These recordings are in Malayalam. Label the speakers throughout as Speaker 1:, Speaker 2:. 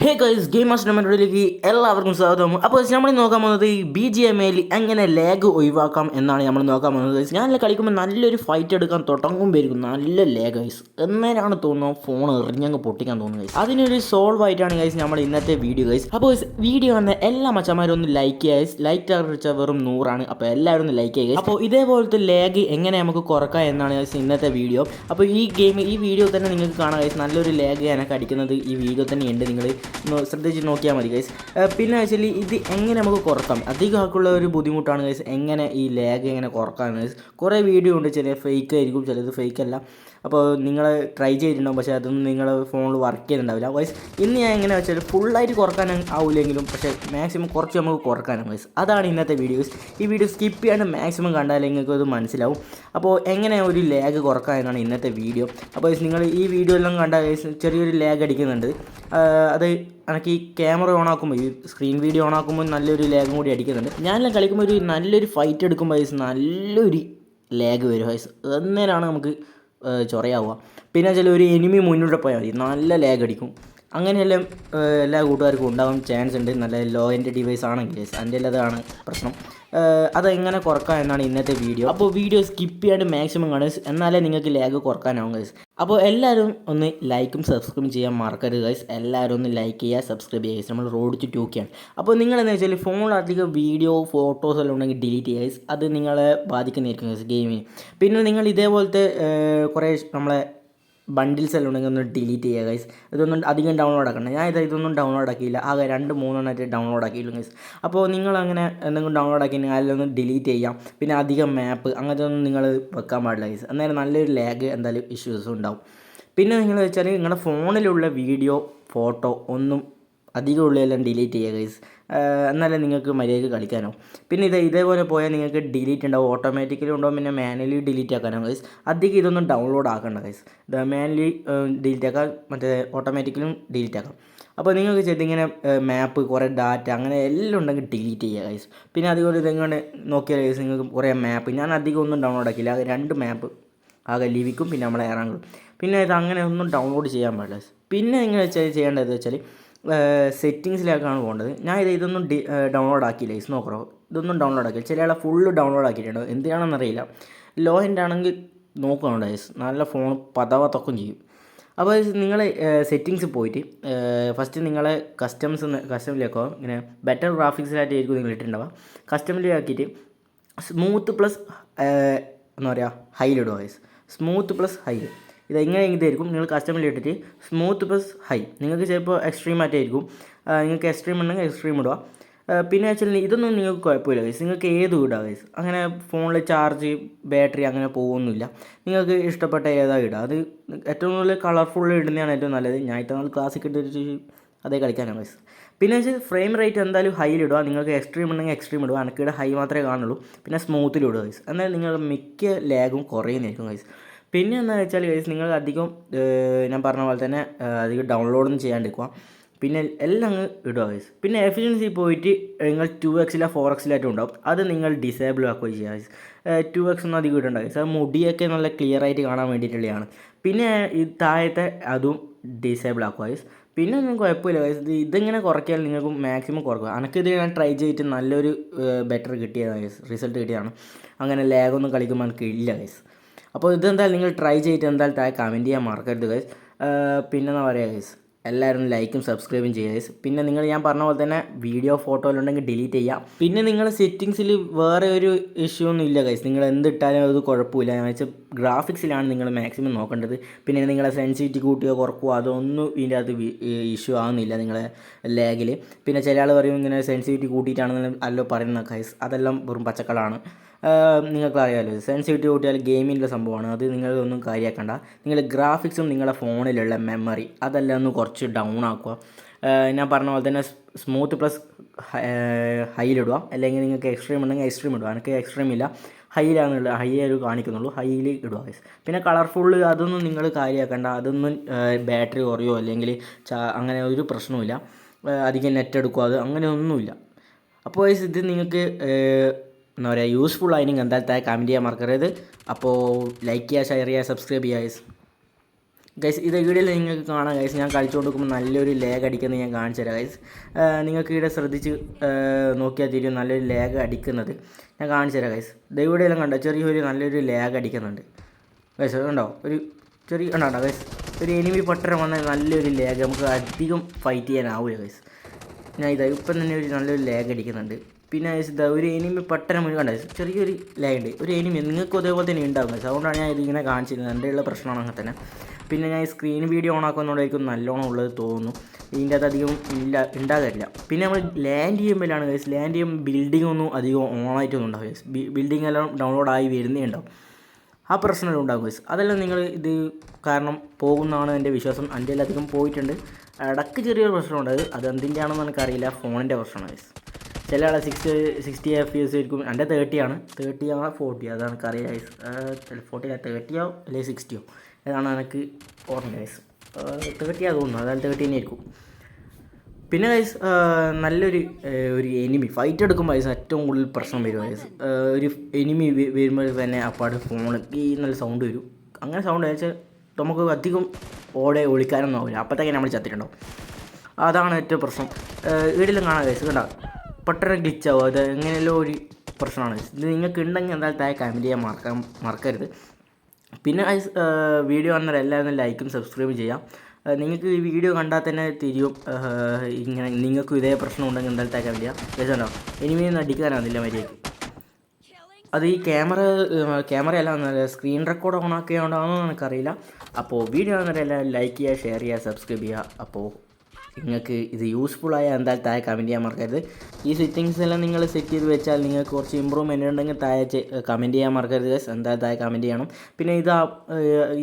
Speaker 1: ഹേ ഗൈസ് ഗെയിം മാസ്റ്റർ മെമ്മറിയിലേക്ക് എല്ലാവർക്കും സ്വാഗതം. അപ്പോൾ നമ്മൾ നോക്കാൻ പോകുന്നത് ബി ജി എം എയിൽ എങ്ങനെ ലാഗ് ഒഴിവാക്കാം എന്നാണ് നമ്മൾ നോക്കാൻ പോകുന്നത്. ഞാൻ കളിക്കുമ്പോൾ നല്ലൊരു ഫൈറ്റ് എടുക്കാൻ തുടങ്ങുമ്പോഴേക്കും നല്ല ലാഗ് ഗൈസ് എന്നേരാണ് തോന്നുന്നു ഫോൺ എറിഞ്ഞങ്ങ് പൊട്ടിക്കാൻ തോന്നുന്നത് ഗൈസ് അതിനൊരു സോൾവ് ആയിട്ടാണ് ഗൈസ് നമ്മൾ ഇന്നത്തെ വീഡിയോ ഗൈസ് അപ്പോൾ വീഡിയോ വന്ന എല്ലാ മച്ചന്മാരും ഒന്ന് ലൈക്ക് ചെയ്യുക ലൈക്ക് ചാർജ് വെറും നൂറാണ്. അപ്പോൾ എല്ലാവരും ഒന്ന് ലൈക്ക് ചെയ്യുക അപ്പോൾ ഇതേപോലത്തെ ലാഗ് എങ്ങനെ നമുക്ക് കുറക്കാം എന്നാണ് ഗൈസ് ഇന്നത്തെ വീഡിയോ അപ്പോൾ ഈ ഗെയിം ഈ വീഡിയോ തന്നെ നിങ്ങൾക്ക് കാണാം ഗൈസ് നല്ലൊരു ലാഗ് ഞാനൊക്കെ അടിക്കുന്നത് ഈ വീഡിയോ തന്നെ ഉണ്ട് നിങ്ങൾ ശ്രദ്ധിച്ച് നോക്കിയാൽ മതി ഗൈസ് പിന്നെ വെച്ചാൽ ഇത് എങ്ങനെ നമുക്ക് കുറക്കാം? അധികം ആൾക്കുള്ള ഒരു ബുദ്ധിമുട്ടാണ് ഗൈസ് എങ്ങനെ ഈ ലാഗ് എങ്ങനെ കുറയ്ക്കാൻ ഗൈസ് കുറേ വീഡിയോ ഉണ്ട് ചില ഫേക്ക് ആയിരിക്കും ചിലത് ഫേക്ക് അല്ല. അപ്പോൾ നിങ്ങൾ ട്രൈ ചെയ്തിട്ടുണ്ടാവും. പക്ഷേ അതൊന്നും നിങ്ങൾ ഫോണിൽ വർക്ക് ചെയ്യുന്നുണ്ടാവില്ല. വൈസ് ഇന്ന് ഞാൻ എങ്ങനെ വെച്ചാൽ ഫുള്ളായിട്ട് കുറയ്ക്കാൻ ആവില്ലെങ്കിലും പക്ഷേ മാക്സിമം കുറച്ച് നമുക്ക് കുറക്കാനും വൈസ് അതാണ് ഇന്നത്തെ വീഡിയോസ് ഈ വീഡിയോ സ്കിപ്പ് ചെയ്യാണ്ട് മാക്സിമം കണ്ടാൽ നിങ്ങൾക്ക് അത് മനസ്സിലാവും. അപ്പോൾ എങ്ങനെ ഒരു ലാഗ് കുറക്കാം എന്നാണ് ഇന്നത്തെ വീഡിയോ അപ്പോൾ നിങ്ങൾ ഈ വീഡിയോ എല്ലാം കണ്ട ചെറിയൊരു ലാഗ് അടിക്കുന്നുണ്ട്. അത് എനിക്ക് ഈ ക്യാമറ ഓൺ ആക്കുമ്പോൾ ഈ സ്ക്രീൻ വീഡിയോ ഓൺ ആക്കുമ്പോൾ നല്ലൊരു ലാഗും കൂടി അടിക്കുന്നുണ്ട്. ഞാനെല്ലാം കളിക്കുമ്പോൾ ഒരു നല്ലൊരു ഫൈറ്റ് എടുക്കുമ്പോൾ നല്ലൊരു ലാഗ് വരും വൈസ് അന്നേരമാണ് നമുക്ക് ചൊറയാവുക. പിന്നെ ചില ഒരു എനിമി മുന്നോട്ട് പോയാൽ മതി. നല്ല ലാഗ് അടിക്കും. അങ്ങനെയെല്ലാം എല്ലാ കൂട്ടുകാർക്കും ഉണ്ടാവും ചാൻസ് ഉണ്ട്. നല്ല ലോ എൻഡ് ഡിവൈസ് ആണെങ്കിൽ അതിന്റെ അതാണ് പ്രശ്നം. അതെങ്ങനെ കുറക്കാം എന്നാണ് ഇന്നത്തെ വീഡിയോ അപ്പോൾ വീഡിയോ സ്കിപ്പ് ചെയ്യാണ്ട് മാക്സിമം കാണുക എന്നാലേ നിങ്ങൾക്ക് ലാഗ് കുറക്കാനാവും ഗൈസ് അപ്പോൾ എല്ലാവരും ഒന്ന് ലൈക്കും സബ്സ്ക്രൈബും ചെയ്യാൻ മറക്കരുത് ഗൈസ് എല്ലാവരും ഒന്ന് ലൈക്ക് ചെയ്യുക സബ്സ്ക്രൈബ് ചെയ്യുക. നമ്മൾ റോഡ് ടു ടൂക്കിയാണ് അപ്പോൾ നിങ്ങളെന്ന് വെച്ചാൽ ഫോണിലധികം വീഡിയോ ഫോട്ടോസ് എല്ലാം ഉണ്ടെങ്കിൽ ഡിലീറ്റ് ചെയ്യുക. അത് നിങ്ങളെ ബാധിക്കുന്നതായിരിക്കും ഗൈസ് ഗെയിമിന് പിന്നെ നിങ്ങൾ ഇതേപോലത്തെ കുറേ നമ്മളെ ബണ്ടിൽസ് എല്ലാം ഉണ്ടെങ്കിൽ ഒന്ന് ഡിലീറ്റ് ചെയ്യുക ഗൈസ് ഇതൊന്നും അധികം ഡൗൺലോഡ് ആക്കണം ഞാൻ ഇത് ഇതൊന്നും ഡൗൺലോഡ് ആക്കിയില്ല. ആകെ രണ്ട് മൂന്നെണ്ണമായിട്ട് ഡൗൺലോഡ് ആക്കിയില്ല ഗൈസ് അപ്പോൾ നിങ്ങൾ അങ്ങനെ എന്തെങ്കിലും ഡൗൺലോഡ് ആക്കിയിട്ടുണ്ടെങ്കിൽ അതിലൊന്ന് ഡിലീറ്റ് ചെയ്യാം. പിന്നെ അധികം മാപ്പ് അങ്ങനത്തെ ഒന്നും നിങ്ങൾ വെക്കാൻ പാടില്ല ഗൈസ് അന്നേരം നല്ലൊരു ലാഗ് എന്തായാലും ഇഷ്യൂസും ഉണ്ടാവും. പിന്നെ നിങ്ങൾ വെച്ചാൽ നിങ്ങളുടെ ഫോണിലുള്ള വീഡിയോ ഫോട്ടോ ഒന്നും അധികം ഉള്ളതെല്ലാം ഡിലീറ്റ് ചെയ്യുക ഗൈസ് എന്നാലേ നിങ്ങൾക്ക് മര്യാദയ്ക്ക് കളിക്കാനോ. പിന്നെ ഇത് ഇതേപോലെ പോയാൽ നിങ്ങൾക്ക് ഡിലീറ്റ് ഉണ്ടാവും. ഓട്ടോമാറ്റിക്കലി ഉണ്ടാവും. പിന്നെ മാനുവലി ഡിലീറ്റ് ആക്കാനോ ഗൈസ് അധികം ഇതൊന്നും ഡൗൺലോഡ് ആക്കണ്ട ഗൈസ് മാനുവലി ഡിലീറ്റ് ആക്കാം. മറ്റേ ഓട്ടോമാറ്റിക്കലും ഡിലീറ്റ് ആക്കാം. അപ്പോൾ നിങ്ങൾക്ക് ചെയ്ത് ഇങ്ങനെ മാപ്പ് കുറേ ഡാറ്റ അങ്ങനെ എല്ലാം ഉണ്ടെങ്കിൽ ഡിലീറ്റ് ചെയ്യുക ഗൈസ് പിന്നെ അതുപോലെ ഇതെങ്ങനെ നോക്കിയാൽ ഗൈസ് നിങ്ങൾക്ക് കുറേ മാപ്പ് ഞാൻ അധികം ഒന്നും ഡൗൺലോഡ് ആക്കില്ല. ആകെ രണ്ട് മാപ്പ് ആകെ ലിവിക്കും പിന്നെ നമ്മളെ ഇറങ്ങും. പിന്നെ ഇത് അങ്ങനെ ഒന്നും ഡൗൺലോഡ് ചെയ്യാൻ പാടില്ല പിന്നെ നിങ്ങൾ ചെയ്യേണ്ടത് വെച്ചാൽ സെറ്റിങ്സിലേക്കാണ് പോകേണ്ടത്. ഞാൻ ഇത് ഇതൊന്നും ഡി ഡൗൺലോഡ് ആക്കിയില്ല ഇസ് നോക്കറോ ഇതൊന്നും ഡൗൺലോഡ് ആക്കിയില്ല. ചില ആളെ ഫുള്ള് ഡൗൺലോഡ് ആക്കിയിട്ടുണ്ട്. എന്തിനാണെന്നറിയില്ല ലോ എന്റെ ആണെങ്കിൽ നോക്കുകയാണോ ഗൈസ് നല്ല ഫോൺ പതവത്തൊക്കും ചെയ്യും. അപ്പോൾ നിങ്ങൾ സെറ്റിങ്സ് പോയിട്ട് ഫസ്റ്റ് നിങ്ങളെ കസ്റ്റംസ് കസ്റ്റമിലേക്കോ ഇങ്ങനെ ബെറ്റർ ഗ്രാഫിക്സിലായിട്ടായിരിക്കും നിങ്ങൾ ഇട്ടിട്ടുണ്ടാവുക. കസ്റ്റമിലാക്കിയിട്ട് സ്മൂത്ത് പ്ലസ് എന്താ പറയുക ഹൈലിടുക ഗൈസ് സ്മൂത്ത് പ്ലസ് ഹൈ ഇത് എങ്ങനെ ഇതായിരിക്കും നിങ്ങൾ കസ്റ്റമിൽ ഇട്ടിട്ട് സ്മൂത്ത് പ്ലസ് ഹൈ നിങ്ങൾക്ക് ചിലപ്പോൾ എക്സ്ട്രീം ആയിട്ടായിരിക്കും. നിങ്ങൾക്ക് എക്സ്ട്രീം ഉണ്ടെങ്കിൽ എക്സ്ട്രീം ഇടുക. പിന്നെ വെച്ചാൽ ഇതൊന്നും നിങ്ങൾക്ക് കുഴപ്പമില്ല ഗൈസ് നിങ്ങൾക്ക് ഏത് ഇടുക ഗൈസ് അങ്ങനെ ഫോണിൽ ചാർജ് ബാറ്ററി അങ്ങനെ പോകുന്നില്ല നിങ്ങൾക്ക് ഇഷ്ടപ്പെട്ട ഏതാ ഇടുക? അത് ഏറ്റവും കൂടുതൽ കളർഫുൾ ഇടുന്നതാണ് ഏറ്റവും നല്ലത്. ഞാൻ ഇത്ര നാൾ ക്ലാസ്സിൽ ഇട്ടിട്ട് അതേ കളിക്കാനാണ് ഗൈസ് പിന്നെ വെച്ചാൽ ഫ്രെയിം റേറ്റ് എന്തായാലും ഹൈയിൽ ഇടുക. നിങ്ങൾക്ക് എക്സ്ട്രീം ഉണ്ടെങ്കിൽ എക്സ്ട്രീം ഇടുക. എനിക്കിവിടെ ഹൈ മാത്രമേ കാണുള്ളൂ. പിന്നെ സ്മൂത്തിൽ ഇടുക ഗൈസ് എന്നാൽ നിങ്ങൾ മിക്ക ലാഗും കുറയുന്നതായിരിക്കും ഗൈസ് പിന്നെ എന്താ വെച്ചാൽ ഗൈസ് നിങ്ങൾ അധികം ഞാൻ പറഞ്ഞ പോലെ തന്നെ അധികം ഡൗൺലോഡൊന്നും ചെയ്യാണ്ടിരിക്കുക. പിന്നെ എല്ലാം അങ്ങ് ഇടുക ഗൈസ് പിന്നെ എഫിഷ്യൻസി പോയിട്ട് നിങ്ങൾ ടു എക്സിലോ ഫോർ എക്സിലായിട്ടും ഉണ്ടാവും. അത് നിങ്ങൾ ഡിസേബിൾ ആക്കുകയും ചെയ്യുക ഗൈസ് ടു എക്സ് ഒന്നും അധികം ഇടണ്ട ഗൈസ് അത് മുടിയൊക്കെ നല്ല ക്ലിയർ ആയിട്ട് കാണാൻ വേണ്ടിയിട്ടുള്ളതാണ് പിന്നെ ഈ താഴത്തെ അതും ഡിസേബിൾ ആക്കുക ഗൈസ് പിന്നെ ഒന്നും കുഴപ്പമില്ല ഗൈസ് ഇത് ഇതിങ്ങനെ കുറയ്ക്കാൻ നിങ്ങൾക്ക് മാക്സിമം കുറക്കുക എനിക്കിത് ഞാൻ ട്രൈ ചെയ്തിട്ട് നല്ലൊരു ബെറ്റർ കിട്ടിയതാണ് ഗൈസ് റിസൾട്ട് കിട്ടിയതാണ്. അങ്ങനെ ലാഗൊന്നും കളിക്കുമ്പോൾ എനിക്ക് ഇല്ല ഗൈസ് അപ്പോൾ ഇതെന്തായാലും നിങ്ങൾ ട്രൈ ചെയ്തിട്ട് എന്തായാലും താഴെ കമന്റ് ചെയ്യാൻ മറക്കരുത് ഗൈസ് പിന്നെ എന്താ പറയുക ഗൈസ് എല്ലാവരും ലൈക്കും സബ്സ്ക്രൈബും ചെയ്യുക ഗൈസ് പിന്നെ നിങ്ങൾ ഞാൻ പറഞ്ഞ പോലെ തന്നെ വീഡിയോ ഫോട്ടോയിലുണ്ടെങ്കിൽ ഡിലീറ്റ് ചെയ്യാം പിന്നെ നിങ്ങൾ സെറ്റിങ്സിൽ വേറെ ഒരു ഇഷ്യൂ ഒന്നും ഇല്ല ഗൈസ് നിങ്ങൾ എന്തിട്ടാലും അത് കുഴപ്പമില്ല. എന്ന് വെച്ചാൽ ഗ്രാഫിക്സിലാണ് നിങ്ങൾ മാക്സിമം നോക്കേണ്ടത്. പിന്നെ നിങ്ങളെ സെൻസിറ്റി കൂട്ടിയോ കുറക്കുകയോ അതൊന്നും ഇതിന്റെ അകത്ത് ഇഷ്യൂ ആവുന്നില്ല നിങ്ങളെ ലാഗിൽ പിന്നെ ചില ആൾ പറയും ഇങ്ങനെ സെൻസിറ്റിവിറ്റി കൂട്ടിയിട്ടാണെന്ന് അല്ലോ പറയുന്ന ഗൈസ് അതെല്ലാം വെറും പച്ചക്കളാണ് നിങ്ങൾക്ക് അറിയാമല്ലോ സെൻസിറ്റിവിറ്റി കൂട്ടിയാൽ ഗെയിമിന്റെ സംഭവമാണ്. അത് നിങ്ങളൊന്നും കാര്യമാക്കണ്ട നിങ്ങൾ ഗ്രാഫിക്സും നിങ്ങളുടെ ഫോണിലുള്ള മെമ്മറി അതെല്ലാം ഒന്ന് കുറച്ച് ഡൗൺ ആക്കുക. ഞാൻ പറഞ്ഞ പോലെ തന്നെ സ്മൂത്ത് പ്ലസ് ഹൈയിലിടുക അല്ലെങ്കിൽ നിങ്ങൾക്ക് എക്സ്ട്രീം ഉണ്ടെങ്കിൽ എക്സ്ട്രീം ഇടുക. എനിക്ക് എക്സ്ട്രീം ഇല്ല. ഹൈയിലാണുള്ള ഒരു കാണിക്കുന്നുള്ളൂ. ഹൈയിൽ ഇടുക. പിന്നെ കളർഫുള്ള് അതൊന്നും നിങ്ങൾ കാര്യമാക്കണ്ട അതൊന്നും ബാറ്ററി കുറയോ അല്ലെങ്കിൽ അങ്ങനെ ഒരു പ്രശ്നവുമില്ല. അധികം നെറ്റ് എടുക്കുക. അത് അങ്ങനെ ഒന്നുമില്ല അപ്പോൾ ഇത് നിങ്ങൾക്ക് എന്താ പറയുക യൂസ്ഫുൾ ആയിരുന്നെങ്കിൽ എന്തായാലും താഴെ കമന്റ് ചെയ്യാൻ മറക്കരുത്. അപ്പോൾ ലൈക്ക് ചെയ്യുക ഷെയർ ചെയ്യുക സബ്സ്ക്രൈബ് ചെയ്യുക ഗൈസ് ഗൈസ് ഇത് വീഡിയോയിൽ നിങ്ങൾക്ക് കാണാം ഗൈസ് ഞാൻ കളിച്ചുകൊണ്ട് കൊടുക്കുമ്പോൾ നല്ലൊരു ലാഗ് അടിക്കുന്നത് ഞാൻ കാണിച്ചു തരാം ഗൈസ് നിങ്ങൾക്ക് ഇവിടെ ശ്രദ്ധിച്ച് നോക്കിയാൽ തിരിയും നല്ലൊരു ലാഗ് അടിക്കുന്നത് ഞാൻ കാണിച്ചു തരാം ഗൈസ് ദൈവടെയെല്ലാം കണ്ടോ? ചെറിയൊരു നല്ലൊരു ലാഗ് അടിക്കുന്നുണ്ട്. ഗൈസ് ഉണ്ടോ ഒരു ചെറിയ ഉണ്ടോ ഗൈസ് ഒരു എനിമി പട്ടരം വന്നാൽ നല്ലൊരു ലാഗ് നമുക്ക് അധികം ഫൈറ്റ് ചെയ്യാനാവില്ല ഗൈസ് ഞാൻ ഇതാ ഇപ്പം തന്നെ ഒരു നല്ലൊരു ലാഗ് അടിക്കുന്നുണ്ട്. പിന്നെ ഇതാ ഒരു എനിമി പട്ടണം മുഴുവൻ കണ്ടോ? ചെറിയൊരു ലൈൻ ഉണ്ട്. ഒരു എനിമി നിങ്ങൾക്ക് അതേപോലെ തന്നെ ഉണ്ടാകും. അതുകൊണ്ടാണ് ഞാൻ ഇതിങ്ങനെ കാണിച്ചിരുന്നത് എന്റെ ഉള്ള പ്രശ്നമാണ് അങ്ങനെ തന്നെ. പിന്നെ ഞാൻ സ്ക്രീൻ വീഡിയോ ഓൺ ആക്കുന്നതുകൊണ്ടായിരിക്കും നല്ലോണം ഉള്ളത് തോന്നുന്നു. ഇതിന്റെ അകത്ത് അധികം ഇല്ല ഉണ്ടാകില്ല പിന്നെ നമ്മൾ ലാൻഡ് ചെയ്യുമ്പോഴാണ് ഗൈസ് ലാൻഡ് ചെയ്യുമ്പോൾ ബിൽഡിംഗ് ഒന്നും അധികം ഓണായിട്ടൊന്നും ഉണ്ടാവും ഗൈസ് ബിൽഡിംഗ് എല്ലാം ഡൗൺലോഡ് ആയി വരുന്നേ ഉണ്ടാവും. ആ പ്രശ്നം ഉണ്ടാകും ഗൈസ് അതെല്ലാം നിങ്ങൾ ഇത് കാരണം പോകുന്നതാണ് എന്റെ വിശ്വാസം. എന്റെ അധികം പോയിട്ടുണ്ട്. ഇടയ്ക്ക് ചെറിയൊരു പ്രശ്നമുണ്ട്. അത് എന്തിന്റെ ആണെന്ന് എനിക്കറിയില്ല. ഫോണിന്റെ പ്രശ്നമാണ് ഗൈസ് ചില ആളെ സിക്സ് സിക്സ്റ്റി എഫ് എസ് ആയിരിക്കും. എന്റെ തേർട്ടി ആണ്. തേർട്ടി ആ ഫോർട്ടി അതാണ് കറി ഗൈസ് ഫോർട്ടി തേർട്ടിയോ അല്ലെങ്കിൽ സിക്സ്റ്റിയോ അതാണ് എനിക്ക് ഓർമ്മ ഗൈസ് തേർട്ടി തോന്നുന്നു. അതായത് തേർട്ടി തന്നെ ആയിരിക്കും. പിന്നെ ഐസ് നല്ലൊരു ഒരു എനിമി ഫൈറ്റ് എടുക്കുമ്പോൾ ഐസ് ഏറ്റവും കൂടുതൽ പ്രശ്നം വരും ഐസ് ഒരു എനിമി വരുമ്പോൾ തന്നെ അപ്പാട് ഫോൺ ഈ നല്ല സൗണ്ട് വരും. അങ്ങനെ സൗണ്ട് വെച്ചാൽ നമുക്ക് അധികം ഓടെ ഒളിക്കാനൊന്നും ആവില്ല അപ്പോഴത്തേക്കും നമ്മൾ ചത്തിട്ടുണ്ടാവും. അതാണ് ഏറ്റവും പ്രശ്നം. വീട്ടിലും കാണാൻ ഗൈസ് കണ്ട? പെട്ടെന്ന് ഗ്ലിച്ചാവും അത് എങ്ങനെയല്ലോ ഒരു പ്രശ്നമാണ്. ഇത് നിങ്ങൾക്ക് ഉണ്ടെങ്കിൽ എന്തായാലും താഴെ കമന്റ് ചെയ്യാൻ മറക്കാൻ മറക്കരുത്. പിന്നെ വീഡിയോ കാണുന്നവർ എല്ലാവരും ലൈക്കും സബ്സ്ക്രൈബും ചെയ്യാം. നിങ്ങൾക്ക് ഈ വീഡിയോ കണ്ടാൽ തന്നെ തിരിയും. ഇങ്ങനെ നിങ്ങൾക്കും ഇതേ പ്രശ്നം ഉണ്ടെങ്കിൽ എന്തായാലും താഴെ കമന്റ് ചെയ്യാം. രസമുണ്ടോ ഇനിമയൊന്നും അടിക്കാനാവുന്നില്ല മര്യാദയ്ക്ക്. അത് ഈ ക്യാമറ ക്യാമറ അല്ല സ്ക്രീൻ റെക്കോർഡ് ഓൺ ആക്കിയതുകൊണ്ടാണെന്ന് എനിക്കറിയില്ല. അപ്പോൾ വീഡിയോ കാണുന്നവരെല്ലാം ലൈക്ക് ചെയ്യുക ഷെയർ ചെയ്യുക സബ്സ്ക്രൈബ് ചെയ്യുക. അപ്പോൾ നിങ്ങൾക്ക് ഇത് യൂസ്ഫുൾ ആയ എന്തായാലും താഴെ കമന്റ് ചെയ്യാൻ മറക്കരുത്. ഈ സെറ്റിങ്സ് എല്ലാം നിങ്ങൾ സെറ്റ് ചെയ്ത് വെച്ചാൽ നിങ്ങൾക്ക് കുറച്ച് ഇമ്പ്രൂവ്മെന്റ് ഉണ്ടെങ്കിൽ താഴെ കമന്റ് ചെയ്യാൻ മറക്കരുത് guys. എന്തായാലും താഴെ കമന്റ് ചെയ്യണം. പിന്നെ ഇത്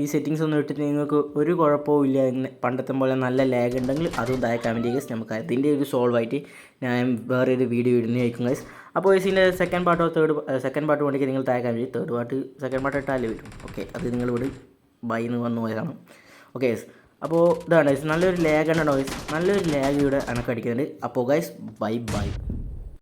Speaker 1: ഈ സെറ്റിങ്സ് ഒന്നും ഇട്ടിട്ട് നിങ്ങൾക്ക് ഒരു കുഴപ്പവും ഇല്ല. പണ്ടത്തെ പോലെ നല്ല ലാഗ് ഉണ്ടെങ്കിൽ അതും താഴെ കമന്റ് ചെയ്യുക നമുക്ക് അതിന്റെ ഒരു സോൾവ് ആയിട്ട് ഞാൻ വേറെ ഒരു വീഡിയോ ഇടുന്നതായിരിക്കും ഗൈസ് അപ്പോൾ ഇതിന്റെ സെക്കൻഡ് പാർട്ടോ തേർഡ് സെക്കൻഡ് പാർട്ട് വേണ്ടിയിട്ട് നിങ്ങൾ താഴെ കമന്റ് ചെയ്യും തേർഡ് പാർട്ട് സെക്കൻഡ് പാർട്ട് ഇട്ടാലേ വരും. ഓക്കെ അത് നിങ്ങൾ ഇവിടെ ബൈ വന്നു പോയതാണ്. ഓക്കെ ഗൈസ് അപ്പോൾ ഇതാണ് ഗൈസ് നല്ലൊരു ലാഗാണ് ഗൈസ് നല്ലൊരു ലാഗ് ഇവിടെ അനക്കടിക്കുന്നുണ്ട് അപ്പോൾ ഗൈസ് ബൈ ബൈ